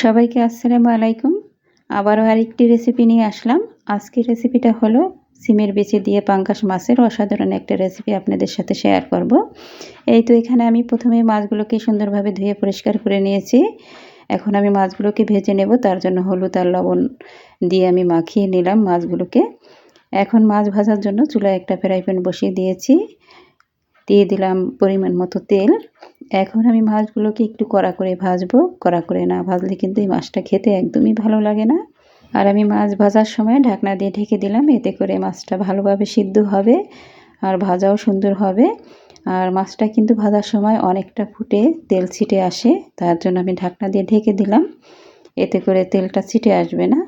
সবাইকে আসসালামু আলাইকুম। আবারও আরেকটি রেসিপি নিয়ে আসলাম। আজকের রেসিপিটা হলো সিমের বেচে দিয়ে পাঙ্কাশ মাছের অসাধারণ একটা রেসিপি আপনাদের সাথে শেয়ার করব। এই তো এখানে আমি প্রথমে মাছগুলোকে সুন্দরভাবে ধুয়ে পরিষ্কার করে নিয়েছি। এখন আমি মাছগুলোকে ভেজে নেব, তার জন্য হলুদ আর লবণ দিয়ে আমি মাখিয়ে নিলাম মাছগুলোকে। এখন মাছ ভাজার জন্য চুলায় একটা ফ্রাই প্যান বসিয়ে দিয়েছি। দিয়ে দিলাম পরিমাণ মতো তেল। এখন আমি মাছগুলোকে একটু কড়া করে ভাজবো। কড়া করে না ভাজলে কিন্তু এই মাছটা খেতে একদমই ভালো লাগে না। আর আমি মাছ ভাজার সময় ঢাকনা দিয়ে ঢেকে দিলাম, এতে করে মাছটা ভালোভাবে সিদ্ধ হবে আর ভাজাও সুন্দর হবে। আর মাছটা কিন্তু ভাজার সময় অনেকটা ফুটে তেল ছিটে আসে, তার জন্য আমি ঢাকনা দিয়ে ঢেকে দিলাম। এতে করে তেলটা ছিটে আসবে না।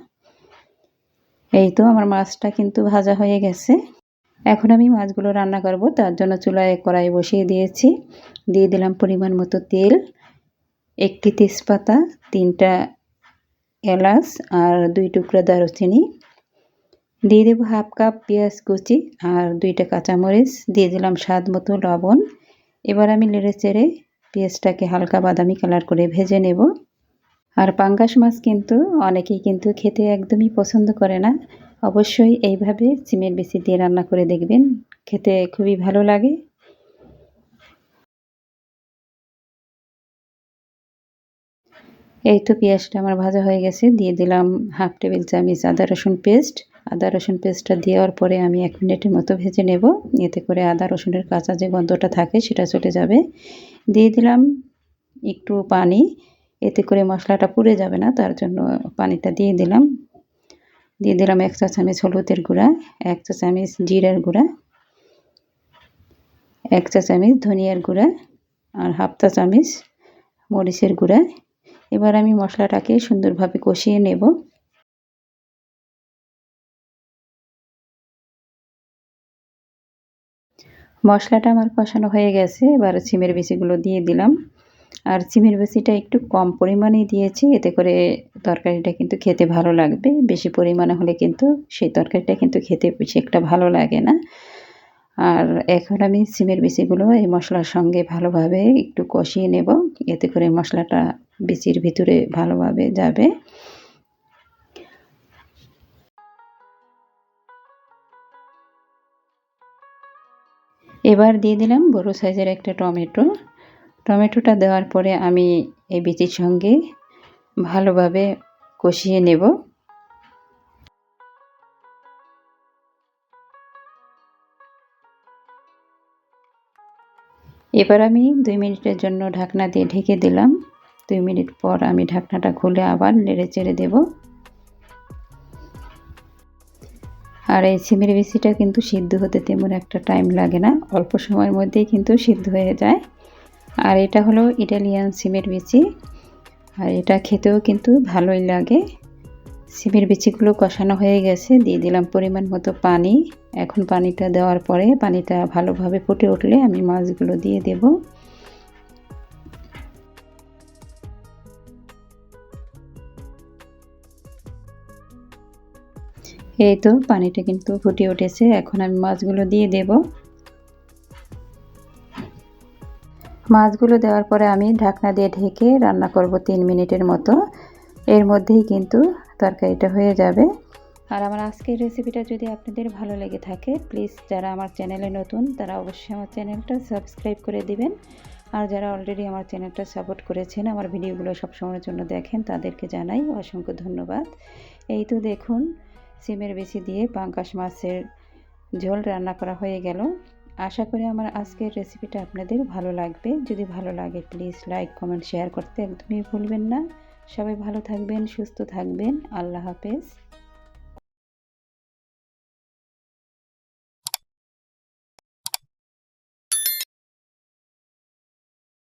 এই তো আমার মাছটা কিন্তু ভাজা হয়ে গেছে। এখন আমি মাছগুলো রান্না করব, তার জন্য চুলায় কড়াই বসিয়ে দিয়েছি। দিয়ে দিলাম পরিমাণ মতো তেল, একটি তেজপাতা, তিনটা এলাচ আর দুই টুকরা দারুচিনি। দিয়ে দেবো হাফ কাপ পেঁয়াজ কুচি আর দুইটা কাঁচামরিচ। দিয়ে দিলাম স্বাদ মতো লবণ। এবার আমি লেড়ে চেড়ে পেঁয়াজটাকে হালকা বাদামি কালার করে ভেজে নেব। আর পাঙ্গাস মাছ কিন্তু অনেকেই কিন্তু খেতে একদমই পছন্দ করে না। অবশ্যই এইভাবে চিমের বেশি দিয়ে রান্না করে দেখবেন। খেতে খুবই ভালো লাগে। এই তো পেঁয়াজটা আমার ভাজা হয়ে গেছে। দিয়ে দিলাম হাফ টেবিল চামচ আদা রসুন পেস্ট। আদা রসুন পেস্টটা দেওয়ার পরে আমি এক মিনিটের মতো ভেজে নেব। এতে করে আদা রসুনের কাঁচা যে গন্ধটা থাকে সেটা চলে যাবে। দিয়ে দিলাম একটু পানি। এতে করে মশলাটা পুড়ে যাবে না, তার জন্য পানিটা দিয়ে দিলাম। দিয়ে দিলাম এক চা চামচ হলুদের গুঁড়া, এক চা চামচ জিরার গুঁড়া, এক চা চামচ ধনিয়ার গুঁড়া আর হাফ চা চামচ মরিচের গুঁড়া। এবার আমি মশলাটাকে সুন্দরভাবে কষিয়ে নেব। মশলাটা আমার কষানো হয়ে গেছে, এবার সিমের বিচিগুলো দিয়ে দিলাম। আর সিমের বেশিটা একটু কম পরিমাণেই দিয়েছি। এতে করে তরকারিটা কিন্তু খেতে ভালো লাগবে। বেশি পরিমাণে হলে কিন্তু সেই তরকারিটা কিন্তু খেতে বেশি একটা ভালো লাগে না। আর এখন আমি সিমের বিচিগুলো এই মশলার সঙ্গে ভালোভাবে একটু কষিয়ে নেব। এতে করে মশলাটা বিচির ভিতরে ভালোভাবে যাবে। এবার দিয়ে দিলাম বড় সাইজের একটা টমেটো। টমেটোটা দেওয়ার পরে আমি এই বিচির সঙ্গে ভালোভাবে কষিয়ে নেব। এবার আমি দুই মিনিটের জন্য ঢাকনা দিয়ে ঢেকে দিলাম। দুই মিনিট পর আমি ঢাকনাটা খুলে আবার নেড়ে চেড়ে দেব। আর এই সিমের বিচিটা কিন্তু সিদ্ধ হতে তেমন একটা টাইম লাগে না। অল্প সময়ের মধ্যেই কিন্তু সিদ্ধ হয়ে যায়। আর এটা হলো ইটালিয়ান সিমের বিচি। আর এটা খেতেও কিন্তু ভালোই লাগে। সিমের বিচিগুলো কষানো হয়ে গেছে, দিয়ে দিলাম পরিমাণ মতো পানি। এখন পানিটা দেওয়ার পরে পানিটা ভালোভাবে ফুটে উঠলে আমি মাছগুলো দিয়ে দেব। এই তো পানিটা কিন্তু ফুটে উঠেছে, এখন আমি মাছগুলো দিয়ে দেবো। মাছগুলো দেওয়ার পরে আমি ঢাকনা দিয়ে ঢেকে রান্না করব তিন মিনিটের মতো। এর মধ্যেই কিন্তু তরকারিটা হয়ে যাবে। আর আমার আজকের রেসিপিটা যদি আপনাদের ভালো লেগে থাকে, প্লিজ যারা আমার চ্যানেলে নতুন, তারা অবশ্যই আমার চ্যানেলটা সাবস্ক্রাইব করে দিবেন। আর যারা অলরেডি আমার চ্যানেলটা সাপোর্ট করেছেন, আমার ভিডিওগুলো সবসময়ের জন্য দেখেন, তাদেরকে জানাই অসংখ্য ধন্যবাদ। এই তো দেখুন, সিমের বেশি দিয়ে পাঙ্কাশ মাছের ঝোল রান্না করা হয়ে গেল। আশা করি আমার আজকের রেসিপিটা আপনাদের ভালো লাগবে। যদি ভালো লাগে প্লিজ লাইক কমেন্ট শেয়ার করতে একদমই ভুলবেন না। সবাই ভালো থাকবেন, সুস্থ থাকবেন। আল্লাহ হাফেজ।